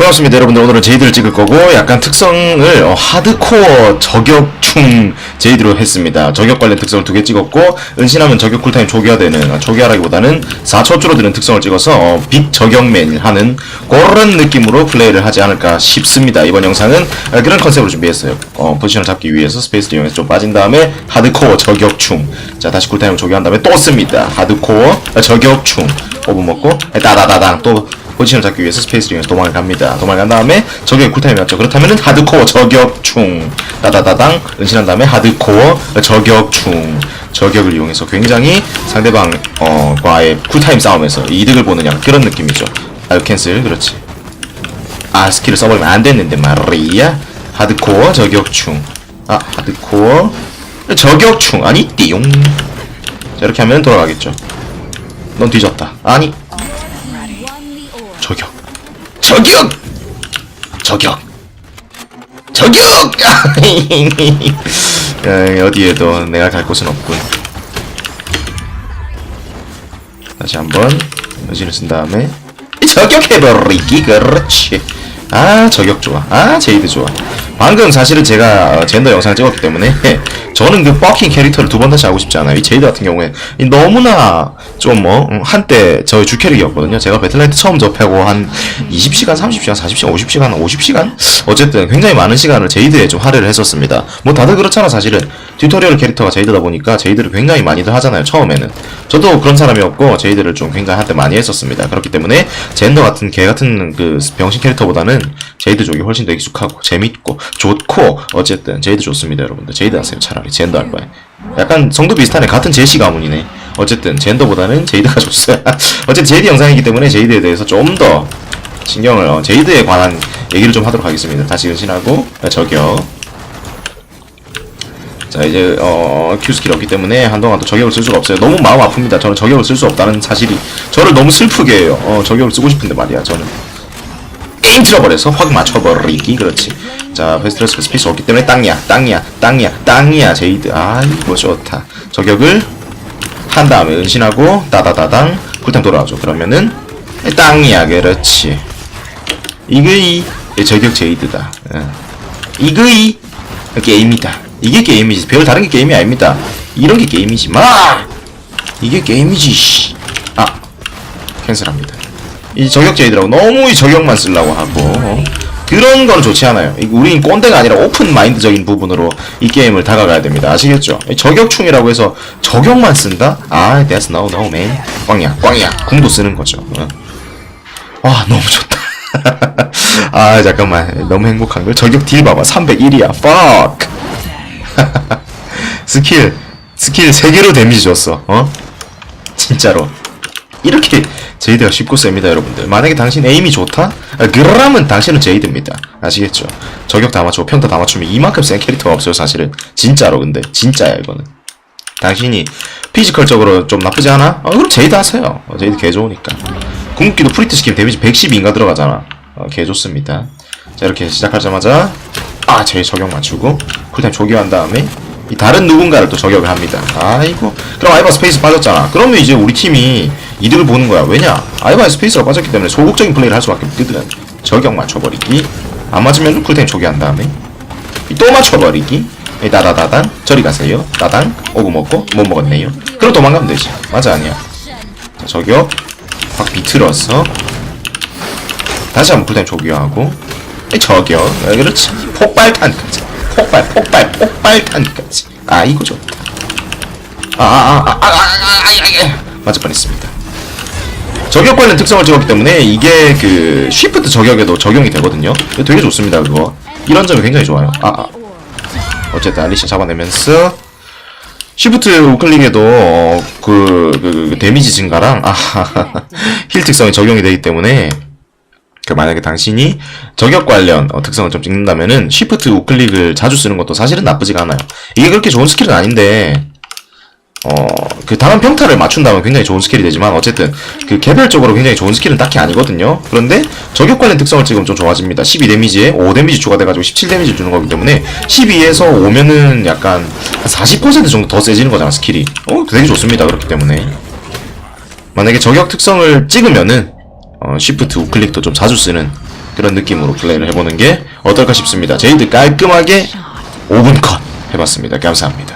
반갑습니다 여러분들. 오늘은 제이드를 찍을 거고 약간 특성을 어, 하드코어 저격충 제이드로 했습니다. 저격 관련 특성을 두 개 찍었고 은신하면 저격 쿨타임 초기화되는 아, 초기화라기보다는 4초 줄어드는 특성을 찍어서 어, 빅 저격맨 하는 그런 느낌으로 플레이를 하지 않을까 싶습니다. 이번 영상은 아, 그런 컨셉으로 준비했어요. 어, 포지션을 잡기 위해서 스페이스를 이용해서 좀 빠진 다음에 하드코어 저격충 자 다시 쿨타임을 초기화한 다음에 또 씁니다. 하드코어 아, 저격충 5분 먹고 따다다당 또 포지션을 잡기 위해서 스페이스를 이용해서 도망을 갑니다. 도망을 간 다음에 저격의 쿨타임이 왔죠. 그렇다면은 하드코어 저격충 따다다당 은신한 다음에 하드코어 저격충 저격을 이용해서 굉장히 상대방 어 과의 쿨타임 싸움에서 이득을 보는 약간 그런 느낌이죠. 아유 캔슬 그렇지. 아 스킬을 써버리면 안 됐는데 말이야. 하드코어 저격충 아 하드코어 저격충 아니 띠용 자 이렇게 하면 돌아가겠죠. 넌 뒤졌다. 아니 저격! 저격! 저격! 야, 어디에도 내가 갈 곳은 없군. 다시 한번 여신을 쓴 다음에 저격해버리기 그렇지. 아 저격 좋아. 아 제이드 좋아 방금 사실은 제가 어, 젠더 영상을 찍었기 때문에 저는 그 버킹 캐릭터를 두 번 다시 하고 싶지 않아요. 이 제이드 같은 경우에. 이 너무나 좀 뭐 한때 저의 주 캐릭이었거든요. 제가 배틀라이트 처음 접하고 한 20시간 30시간 40시간 50시간 50시간? 어쨌든 굉장히 많은 시간을 제이드에 좀 할애를 했었습니다. 뭐 다들 그렇잖아 사실은. 튜토리얼 캐릭터가 제이드다 보니까 제이드를 굉장히 많이들 하잖아요 처음에는. 저도 그런 사람이었고 제이드를 좀 굉장히 한때 많이 했었습니다. 그렇기 때문에 젠더 같은 개 같은 그 병신 캐릭터보다는 제이드 쪽이 훨씬 더 익숙하고 재 밌고 좋고 어쨌든 제이드 좋습니다 여러분들. 제이드 하세요? 차라리 젠더 할 바에. 약간 성도 비슷하네. 같은 제시 가문이네. 어쨌든 젠더보다는 제이드가 좋어요 어쨌든 제이드 영상이기 때문에 제이드에 대해서 좀 더 신경을 어, 제이드에 관한 얘기를 좀 하도록 하겠습니다. 다시 은신하고 어, 저기요 자 이제 어 Q 스킬 없기 때문에 한동안 또 저격을 쓸 수가 없어요. 너무 마음 아픕니다. 저는 저격을 쓸 수 없다는 사실이 저를 너무 슬프게 해요. 어 저격을 쓰고 싶은데 말이야 저는 틀어버려서 확 맞춰버리기 그렇지. 자 베스트레스 스페이스 없기 때문에 땅이야 땅이야 땅이야 땅이야 제이드 아이고 좋다. 저격을 한 다음에 은신하고 따다다당 쿨타임 돌아가죠. 그러면은 땅이야 그렇지. 이거이 저격 제이드다. 예. 이거이 게임이다. 이게 게임이지. 별 다른 게 게임이 아닙니다. 이런 게 게임이지. 마! 이게 게임이지, 씨. 아. 캔슬합니다. 이 저격 제이드라고 너무 이 저격만 쓰려고 하고. 어? 그런 건 좋지 않아요. 이- 우린 꼰대가 아니라 오픈 마인드적인 부분으로 이 게임을 다가가야 됩니다. 아시겠죠? 이 저격충이라고 해서 저격만 쓴다? 아, that's no, no, man. 꽝이야, 꽝이야. 궁도 쓰는 거죠. 어. 와, 너무 좋다. 아, 잠깐만. 너무 행복한 걸. 저격 딜 봐봐. 301이야. fuck. 스킬 스킬 3개로 데미지 줬어 어? 진짜로 이렇게 제이드가 쉽고 셉니다 여러분들. 만약에 당신 에임이 좋다? 아, 그러면 당신은 제이드입니다. 아시겠죠? 저격 다 맞추고 평타 다 맞추면 이만큼 센 캐릭터가 없어요 사실은. 진짜로 근데. 진짜야 이거는. 당신이 피지컬적으로 좀 나쁘지 않아? 어, 그럼 제이드 하세요. 어, 제이드 개 좋으니까. 궁극기도 프리트 시키면 데미지 112인가 들어가잖아. 어, 개 좋습니다. 자 이렇게 시작하자마자 아 제일 저격 맞추고 쿨타임 조기한 다음에 이 다른 누군가를 또 저격을 합니다. 아이고. 그럼 아이바 스페이스 빠졌잖아. 그러면 이제 우리 팀이 이득을 보는 거야. 왜냐? 아이바 스페이스가 빠졌기 때문에 소극적인 플레이를 할 수밖에 없거든. 저격 맞춰버리기. 안 맞으면 쿨타임 조기한 다음에. 또 맞춰버리기. 이 따다다단. 저리 가세요. 따당 오구 먹고 못 먹었네요. 그럼 도망가면 되지. 맞아 아니야. 자, 저격. 확 비틀어서. 다시 한번 쿨타임 조기화하고. 이 저격. 아, 그렇지. 폭발탄까지. 폭발 폭발 폭발탄까지. 아 이거 좋다. 아아아아아아아. 맞을 뻔했습니다 저격 관련 특성을 찍었기 때문에 이게 그 쉬프트 저격에도 적용이 되거든요 되게 좋습니다 그거 이런 점이 굉장히 좋아요 아, 아. 어쨌든 알리샤 잡아내면서 시프트 우클릭에도 어, 그, 그, 그 데미지 증가랑 아, 힐 특성이 적용이 되기 때문에 그 만약에 당신이 저격 관련 어, 특성을 좀 찍는다면은 시프트 우클릭을 자주 쓰는 것도 사실은 나쁘지가 않아요. 이게 그렇게 좋은 스킬은 아닌데 어, 그 다른 평타를 맞춘다면 굉장히 좋은 스킬이 되지만 어쨌든 그 개별적으로 굉장히 좋은 스킬은 딱히 아니거든요. 그런데 저격 관련 특성을 찍으면 좀 좋아집니다. 12 데미지에 5 데미지 추가돼가지고 17 데미지 주는 거기 때문에 12에서 5면은 약간 한40% 정도 더 세지는 거잖아 스킬이. 어, 되게 좋습니다. 그렇기 때문에 만약에 저격 특성을 찍으면은 어, 쉬프트 우클릭도 좀 자주 쓰는 그런 느낌으로 플레이를 해보는 게 어떨까 싶습니다. 제이드 깔끔하게 5분 컷 해봤습니다. 감사합니다.